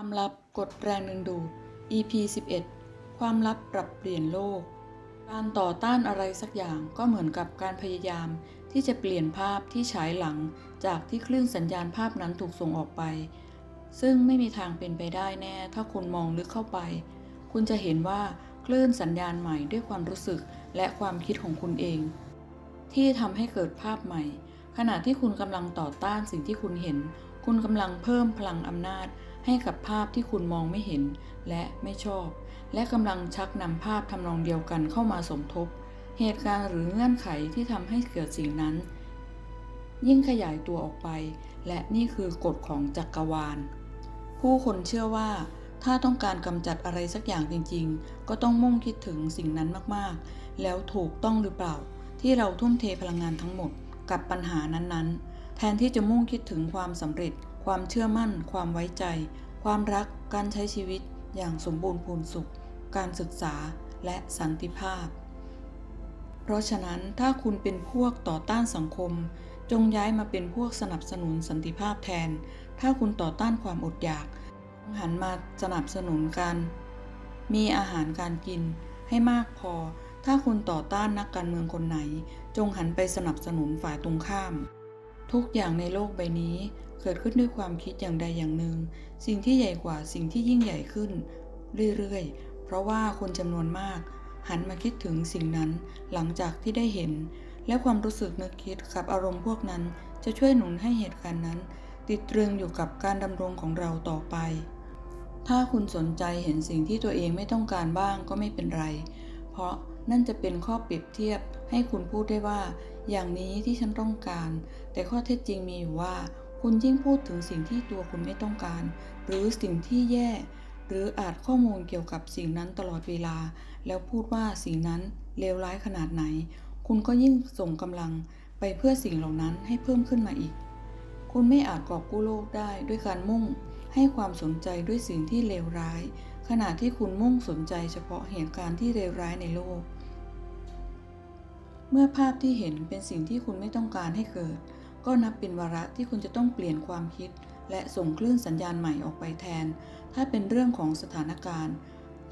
ความลับกดแรงดึงดูด EP 11 ความลับปรับเปลี่ยนโลก การต่อต้านอะไรสักอย่างก็เหมือนกับการพยายามที่จะเปลี่ยนภาพที่ฉายหลังจากที่คลื่นสัญญาณภาพนั้นถูกส่งออกไป ซึ่งไม่มีทางเป็นไปได้แน่ ถ้าคุณมองลึกเข้าไป คุณจะเห็นว่าคลื่นสัญญาณใหม่ด้วยความรู้สึกและความคิดของคุณเอง ที่ทำให้เกิดภาพใหม่ ขณะที่คุณกำลังต่อต้านสิ่งที่คุณเห็น คุณกำลังเพิ่มพลังอำนาจ ให้กับภาพที่คุณมองไม่เห็นและไม่ชอบ และกำลังชักนำภาพทำนองเดียวกันเข้ามาสมทบ เหตุการณ์หรือเงื่อนไขที่ทำให้เกิดสิ่งนั้น ยิ่งขยายตัวออกไป และนี่คือกฎของจักรวาล ผู้คนเชื่อว่า ถ้าต้องการกำจัดอะไรสักอย่างจริง ๆ ก็ต้องมุ่งคิดถึงสิ่งนั้นมากๆ แล้วถูกต้องหรือเปล่า ที่เราทุ่มเทพลังงานทั้งหมดกับปัญหานั้นๆ แทนที่จะมุ่งคิดถึงความสำเร็จ ความเชื่อมั่น ความไว้ใจ ความรัก การใช้ชีวิตอย่างสมบูรณ์พูนสุข การศึกษาและสันติภาพ เพราะฉะนั้นถ้าคุณเป็นพวกต่อต้านสังคม จงย้ายมาเป็นพวกสนับสนุนสันติภาพแทน ถ้าคุณต่อต้านความอดอยาก หันมาสนับสนุนการมีอาหารการกินให้มากพอ ถ้าคุณต่อต้านนักการเมืองคนไหน จงหันไปสนับสนุนฝ่ายตรงข้าม ทุกอย่างในโลกใบนี้เกิดขึ้นด้วยความคิดอย่างใดอย่างหนึ่ง สิ่งที่ใหญ่กว่าสิ่งที่ยิ่งใหญ่ขึ้น เรื่อยๆ เพราะว่าคนจำนวนมาก หันมาคิดถึงสิ่งนั้นหลังจากที่ได้เห็น และความรู้สึกนึกคิดกับอารมณ์พวกนั้น จะช่วยหนุนให้เหตุการณ์นั้น ติดตรึงอยู่กับการดำรงของเราต่อไป ถ้าคุณสนใจเห็นสิ่งที่ตัวเองไม่ต้องการบ้างก็ไม่เป็นไร เพราะนั่นจะเป็นข้อเปรียบเทียบให้คุณพูดได้ว่า อย่างนี้ที่ฉันต้องการ แต่ข้อเท็จจริงมีอยู่ว่า คุณยิ่งพูดถึงสิ่งที่ตัวคุณไม่ต้องการ หรือสิ่งที่แย่ หรืออาจข้อมูลเกี่ยวกับสิ่งนั้นตลอดเวลา แล้วพูดว่าสิ่งนั้นเลวร้ายขนาดไหน คุณก็ยิ่งส่งกำลังไปเพื่อสิ่งเหล่านั้นให้เพิ่มขึ้นมาอีก คุณไม่อาจกอบกู้โลกได้ด้วยการมุ่ง ให้ความสนใจด้วยสิ่งที่เลวร้าย ขณะที่คุณมุ่งสนใจเฉพาะเหตุการณ์ที่เลวร้ายในโลก เมื่อภาพที่เห็นเป็นสิ่งที่คุณไม่ต้องการให้เกิด ก็นับเป็นวาระที่คุณจะต้องเปลี่ยนความคิด และส่งคลื่นสัญญาณใหม่ออกไปแทน ถ้าเป็นเรื่องของสถานการณ์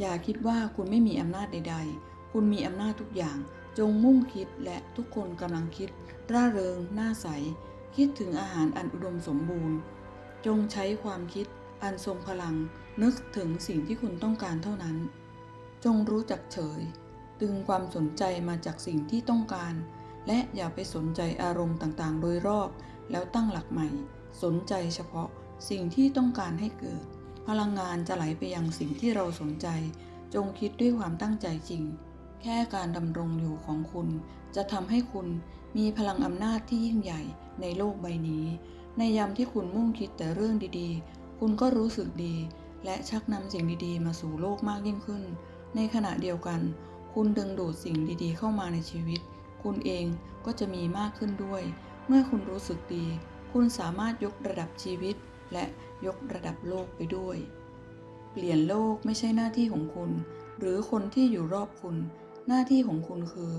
อย่าคิดว่าคุณไม่มีอำนาจใด ๆ คุณมีอำนาจทุกอย่าง จงมุ่งคิดและทุกคนกำลังคิด ร่าเริงน่าใส คิดถึงอาหารอันอุดมสมบูรณ์ จงใช้ความคิด อันทรงพลัง นึกถึงสิ่งที่คุณต้องการเท่านั้น จงรู้จักเฉย ดึงความสนใจมาจากสิ่งที่ต้องการ และอย่าไปสนใจอารมณ์ต่างๆ โดยรอบ แล้วตั้งหลักใหม่ สนใจเฉพาะสิ่งที่ต้องการให้เกิด พลังงานจะไหลไปยังสิ่งที่เราสนใจ จงคิดด้วยความตั้งใจจริง แค่การดำรงอยู่ของคุณ จะทำให้คุณมีพลังอำนาจที่ยิ่งใหญ่ในโลกใบนี้ ในยามที่คุณมุ่งคิดแต่เรื่องดีๆ คุณก็รู้สึกดี และชักนำสิ่งดีๆ มาสู่โลกมากยิ่งขึ้น ในขณะเดียวกัน คุณดึงดูดสิ่งดีๆ เข้ามาในชีวิต คุณเองก็จะมีมากขึ้นด้วย เมื่อคุณรู้สึกดี คุณสามารถยกระดับชีวิต และยกระดับโลกไปด้วย เปลี่ยนโลกไม่ใช่หน้าที่ของคุณ หรือคนที่อยู่รอบคุณ หน้าที่ของคุณคือ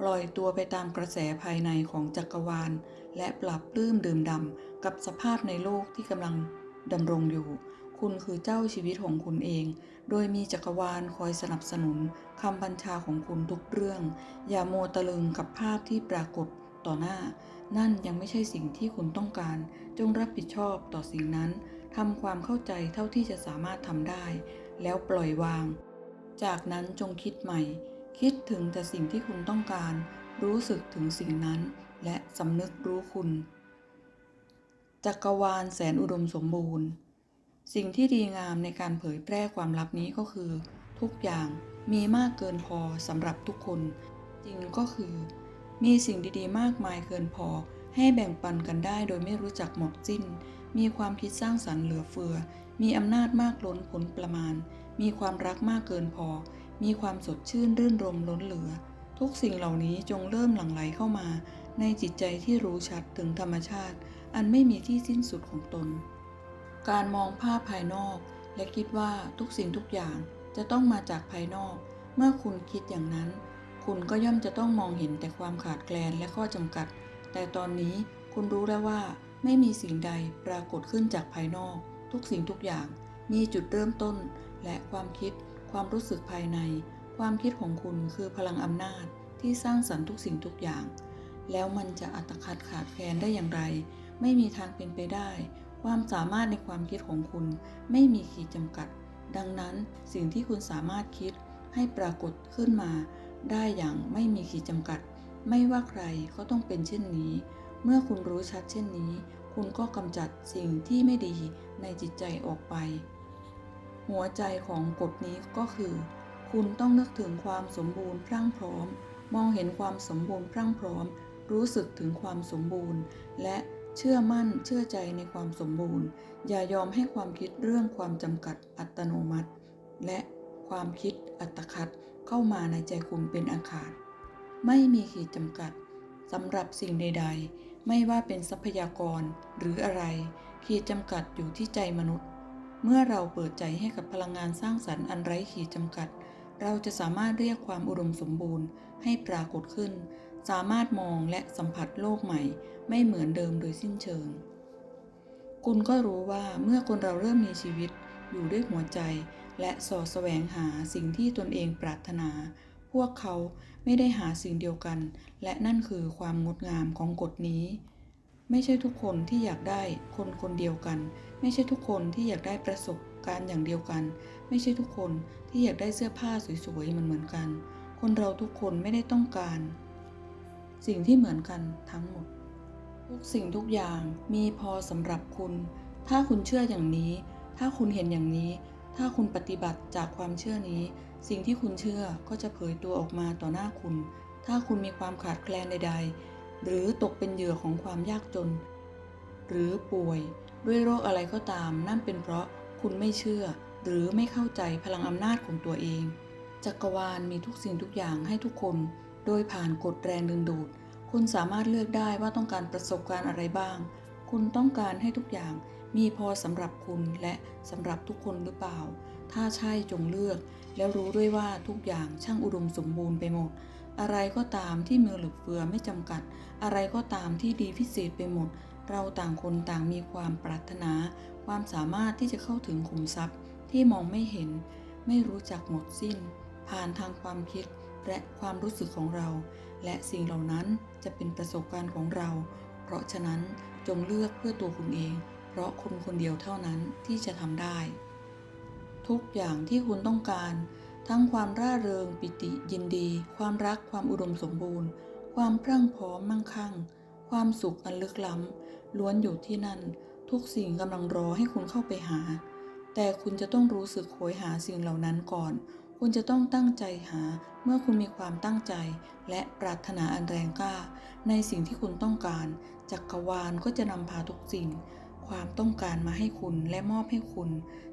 ปล่อยตัวไปตามกระแสภายในของจักรวาล และปรับปลื้มดื่มด่ำกับสภาพในโลกที่กำลังดำรงอยู่ คุณคือเจ้าชีวิตของคุณเอง โดยมีจักรวาลคอยสนับสนุนคำบัญชาของคุณทุกเรื่อง อย่าโมตะลึงกับภาพที่ปรากฏต่อหน้า นั่นยังไม่ใช่สิ่งที่คุณต้องการ จงรับผิดชอบต่อสิ่งนั้นทำความเข้าใจเท่าที่จะสามารถทำได้ แล้วปล่อยวาง จากนั้นจงคิดใหม่ คิดถึงแต่สิ่งที่คุณต้องการ รู้สึกถึงสิ่งนั้น และสำนึกรู้คุณ จักรวาลแสนอุดมสมบูรณ์ สิ่งที่ดีงามในการเผยแพร่ความลับนี้ก็คือ ทุกอย่างมีมากเกินพอสำหรับทุกคน จริงก็คือ มีสิ่งดีๆ มากมายเกินพอ ให้แบ่งปันกันได้โดยไม่รู้จักหมดสิ้น มีความคิดสร้างสรรค์เหลือเฟือ มีอำนาจมากล้นพ้นประมาณ มีความรักมากเกินพอ มีความสดชื่นรื่นรมล้นเหลือ ทุกสิ่งเหล่านี้จงเริ่มหลั่งไหลเข้ามา ในจิตใจที่รู้ชัดถึงธรรมชาติ อันไม่มีที่สิ้นสุดของตน การมองภาพภายนอก และคิดว่าทุกสิ่งทุกอย่างจะต้องมาจากภายนอก เมื่อคุณคิดอย่างนั้น คุณก็ย่อมจะต้องมองเห็นแต่ความขาดแคลนและข้อจำกัด แต่ตอนนี้คุณรู้แล้วว่าไม่มีสิ่งใดปรากฏขึ้นจากภายนอก ทุกสิ่งทุกอย่างมีจุดเริ่มต้น และความคิด ความรู้สึกภายใน ความคิดของคุณคือพลังอำนาจที่สร้างสรรค์ทุกสิ่งทุกอย่าง แล้วมันจะอัตคัดขาดแคลนได้อย่างไร ไม่มีทางเป็นไปได้ ความสามารถในความคิดของคุณไม่มีขีดจำกัด ดังนั้นสิ่งที่คุณสามารถคิดให้ปรากฏขึ้นมา ได้อย่างไม่มีขีดจำกัด ไม่ว่าใครก็ต้องเป็นเช่นนี้ เมื่อคุณรู้ชัดเช่นนี้ คุณก็กำจัดสิ่งที่ไม่ดีในจิตใจออกไป หัวใจของกฎนี้ก็คือ คุณต้องนึกถึงความสมบูรณ์พรั่งพร้อม มองเห็นความสมบูรณ์พรั่งพร้อม รู้สึกถึงความสมบูรณ์ และ เชื่อมั่นเชื่อใจในความสมบูรณ์ อย่ายอมให้ความคิดเรื่องความจำกัดอัตโนมัติ และความคิดอัตคัดเข้ามาในใจคุณเป็นอาคารไม่มีขีดจำกัดสำหรับสิ่งใด ๆ ไม่ว่าเป็นทรัพยากรหรืออะไร ขีดจำกัดอยู่ที่ใจมนุษย์ เมื่อเราเปิดใจให้กับพลังงานสร้างสรรค์อันไร้ขีดจำกัด เราจะสามารถเรียกความอุดมสมบูรณ์ให้ปรากฏขึ้น สามารถมองและสัมผัสโลกใหม่ ไม่เหมือนเดิมโดยสิ้นเชิง คุณก็รู้ว่าเมื่อคนเราเริ่มมีชีวิต อยู่ด้วยหัวใจ และสอแสวงหาสิ่งที่ตนเองปรารถนา พวกเขาไม่ได้หาสิ่งเดียวกัน และนั่นคือความงดงามของกฎนี้ ไม่ใช่ทุกคนที่อยากได้คนคนเดียวกัน ไม่ใช่ทุกคนที่อยากได้ประสบการณ์อย่างเดียวกัน ไม่ใช่ทุกคนที่อยากได้เสื้อผ้าสวยๆเหมือนกัน คนเราทุกคนไม่ได้ต้องการ สิ่งที่เหมือนกันทั้งหมด ทุกสิ่งทุกอย่างมีพอสำหรับคุณ ถ้าคุณเชื่ออย่างนี้ ถ้าคุณเห็นอย่างนี้ ถ้าคุณปฏิบัติจากความเชื่อนี้ สิ่งที่คุณเชื่อก็จะเผยตัวออกมาต่อหน้าคุณ ถ้าคุณมีความขาดแคลนใด ๆ หรือตกเป็นเหยื่อของความยากจน หรือป่วยด้วยโรคอะไรก็ตาม นั่นเป็นเพราะคุณไม่เชื่อ หรือไม่เข้าใจพลังอำนาจของตัวเองจักรวาลมีทุกสิ่งทุกอย่างให้ทุกคน โดยผ่านกฎแรงดึงดูด คุณสามารถเลือกได้ว่าต้องการประสบการณ์อะไรบ้าง คุณต้องการให้ทุกอย่างมีพอสำหรับคุณและสำหรับทุกคนหรือเปล่า ถ้าใช่จงเลือก แล้วรู้ด้วยว่าทุกอย่างช่างอุดมสมบูรณ์ไปหมด อะไรก็ตามที่มือหลือเฟือไม่จำกัด อะไรก็ตามที่ดีพิเศษไปหมด เราต่างคนต่างมีความปรารถนา ความสามารถที่จะเข้าถึงขุมทรัพย์ที่มองไม่เห็น ไม่รู้จักหมดสิ้น ผ่านทางความคิด และความรู้สึกของเรา และสิ่งเหล่านั้นจะเป็นประสบการณ์ของเรา เพราะฉะนั้นจงเลือกเพื่อตัวคุณเอง เพราะคุณคนเดียวเท่านั้นที่จะทำได้ ทุกอย่างที่คุณต้องการ ทั้งความร่าเริงปิติยินดี ความรักความอุดมสมบูรณ์ ความพรั่งพร้อมมั่งคั่ง ความสุขอันลึกล้ำล้วนอยู่ที่นั่น ทุกสิ่งกำลังรอให้คุณเข้าไปหา แต่คุณจะต้องรู้สึกโหยหาสิ่งเหล่านั้นก่อน คุณจะต้องตั้งใจหาเมื่อคุณมีความตั้งใจ และปรารถนาอันแรงกล้า ในสิ่งที่คุณต้องการ จักรวาลก็จะนำพาทุกสิ่ง ความต้องการมาให้คุณและมอบให้คุณ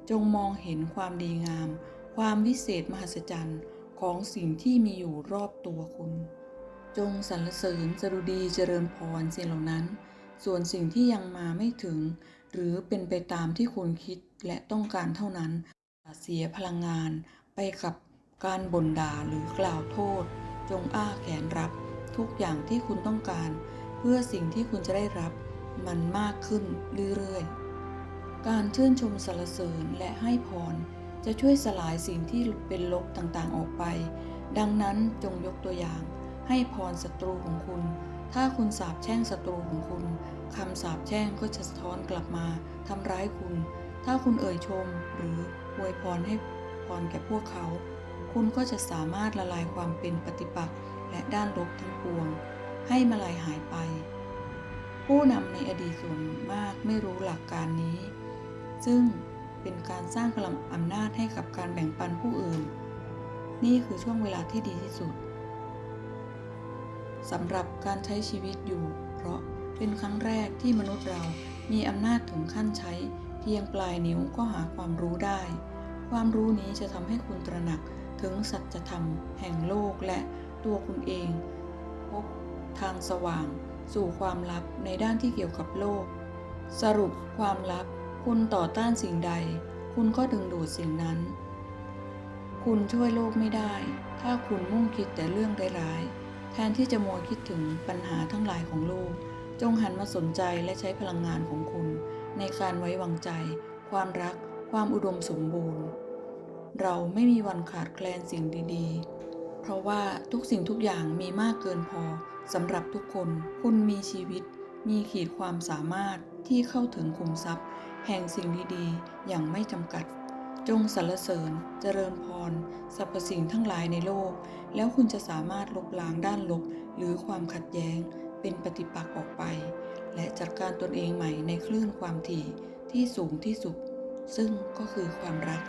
จงมองเห็นความดีงาม ความวิเศษมหัศจรรย์ของสิ่งที่มีอยู่รอบตัวคุณ จงสรรเสริญสดุดีเจริญพรสิ่งเหล่านั้น ส่วนสิ่งที่ยังมาไม่ถึง หรือเป็นไปตามที่คุณคิดและต้องการเท่านั้นเสียพลังงานไปกับ การบ่นด่าหรือกล่าวโทษ จงอ้าแขนรับ ทุกอย่างที่คุณต้องการ เพื่อสิ่งที่คุณจะได้รับมันมากขึ้นเรื่อยๆ การชื่นชมสรรเสริญและให้พร จะช่วยสลายสิ่งที่เป็นลบต่างๆออกไป ดังนั้นจงยกตัวอย่าง ให้พรศัตรูของคุณ ถ้าคุณสาบแช่งศัตรูของคุณคำสาบแช่งก็จะสะท้อนกลับมาทำร้ายคุณ ถ้าคุณเอ่ยชมหรืออวยพรให้พรแก่พวกเขา คุณก็จะสามารถละลายความเป็นปฏิปักษ์และด้านลบทั้งปวง ให้มาลายหายไป ผู้นำในอดีตส่วนมากไม่รู้หลักการนี้ ซึ่งเป็นการสร้างพลังอำนาจให้กับการแบ่งปันผู้อื่น นี่คือช่วงเวลาที่ดีที่สุดสำหรับการใช้ชีวิตอยู่ เพราะเป็นครั้งแรกที่มนุษย์เรามีอำนาจถึงขั้นใช้ เพียงปลายนิ้วก็หาความรู้ได้ ความรู้นี้จะทำให้คุณตระหนัก ถึงสัจธรรมแห่งโลกและตัวคุณเอง พบทางสว่างสู่ความลับในด้านที่เกี่ยวกับโลก สรุปความลับ คุณต่อต้านสิ่งใด คุณก็ดึงดูดสิ่งนั้น คุณช่วยโลกไม่ได้ ถ้าคุณมุ่งคิดแต่เรื่องร้ายๆแทนที่จะมัวคิดถึงปัญหาทั้งหลายของโลก จงหันมาสนใจและใช้พลังงานของคุณ ในการไว้วางใจ ความรักคความอุดมสมบูรณ์ เราไม่มีวันขาดแคลนสิ่งดีๆ เพราะว่าทุกสิ่งทุกอย่างมีมากเกินพอสำหรับทุกคน คุณมีชีวิต มีขีดความสามารถที่เข้าถึงคุมทรัพย์ แห่งสิ่งดีๆ อย่างไม่จำกัด จงสรรเสริญ เจริญพรสรรพสิ่งทั้งหลายในโลก แล้วคุณจะสามารถลบล้างด้านลบ หรือความขัดแย้ง เป็นปฏิปักษ์ออกไป และจัดการตนเองใหม่ในคลื่นความถี่ที่สูงที่สุด ซึ่งก็คือความรัก